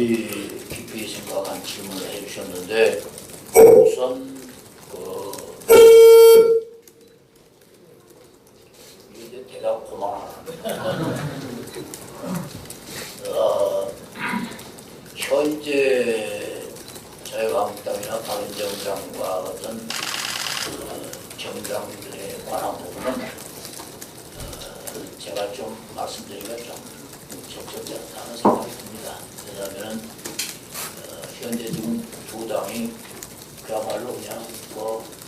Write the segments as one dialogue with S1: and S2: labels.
S1: 가지 깊이 생각한 질문을 해주셨는데 우선 그 이제 대답 그만하는 어, 현재 자유한국당이나 다른 정당과 어떤 어, 정당들에 관한 부분은 어, 제가 좀 말씀드리기가 좀 적절치 않다는 생각이 듭니다. 왜냐하면 어, 현재 지금 두 당이 그야말로 그냥 뭐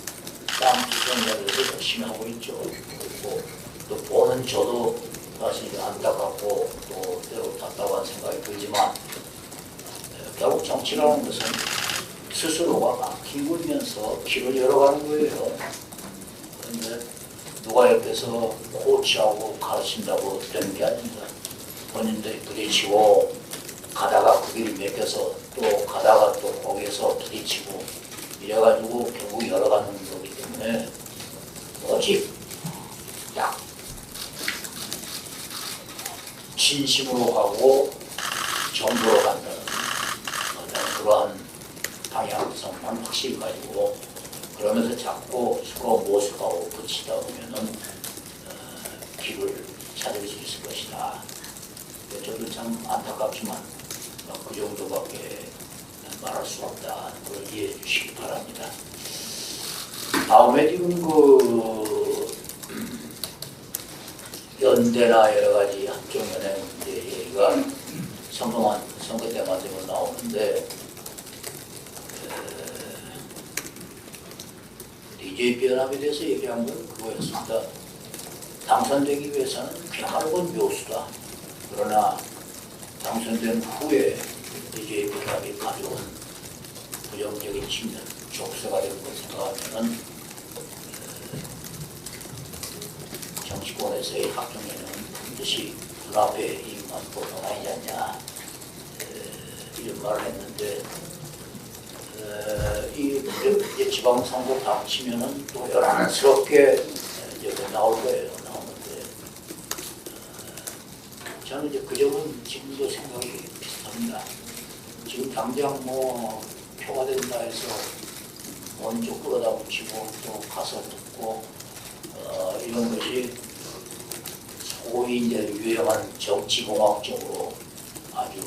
S1: 땀 투성이라도 열심히 하고 있죠. 그리고 또 보는 저도 사실 안타깝고 또 때로 답답한 생각이 들지만 어, 결국 정치라는 것은 스스로가 막히면서 길을 열어가는 거예요. 그런데 누가 옆에서 코치하고 가르친다고 되는 게 아닙니다. 본인들이 부딪히고 가다가 그 길이 맥혀서 또 가다가 또 거기에서 부딪히고 이래가지고 결국 열어가는 거기 때문에 오직 딱 진심으로 하고 정부로 간다는 그러한 방향성만 확실히 가지고 그러면서 자꾸 서로 모습하고 붙이다 보면은 어, 길을 찾을 수 있을 것이다. 네, 저도 참 안타깝지만 어, 그 정도밖에 말할 수 없다. 그걸 이해해 주시기 바랍니다. 다음에 지금 그 연대나 여러 가지 한쪽 연행 문제 얘기가 선거만 선거 때만 되면 나오는데 DJP 연합에 대해서 얘기한 건 그거였습니다. 당선되기 위해서는 그야말로 묘수다. 그러나 당선된 후에 DJP 연합이 가져온 부정적인 측면, 족쇄가 된걸 생각하면은 어, 정치권에서의 합종에는 반드시 눈앞에 임만 보통 하지 않냐 에, 이런 말을 했는데 에, 이 이제 지방선거 당치면은 또 요란스럽게 이제 그 나올 거예요 나오는데 어, 저는 지금도 생각이 비슷합니다. 지금 당장 뭐 표가 된다 해서 먼저 끌어다 붙이고 또 가서 듣고 어, 이런 것이 소위 이제 유행한 정치공학적으로 아주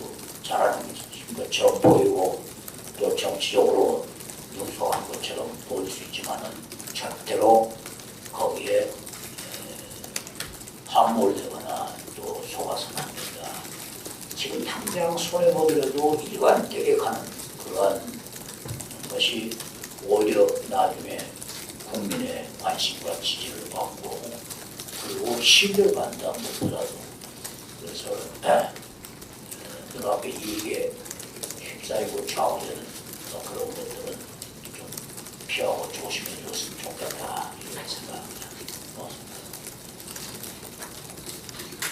S1: 잘하는 것처럼 보이고 또 정치적으로 능숙한 것처럼 보일 수 있지만은 절대로 거기에 에, 함몰되거나 또 속아서는 안 된다. 지금 당장 손해 보더라도 일관되게 가는 그러한 것이 오히려 나중에 국민의 관심과 지지를 받고 그리고 신뢰를 받는다 못하더라도 그래서 에, 눈앞에 이익에 휩싸이고 좌우되는 그런 것들은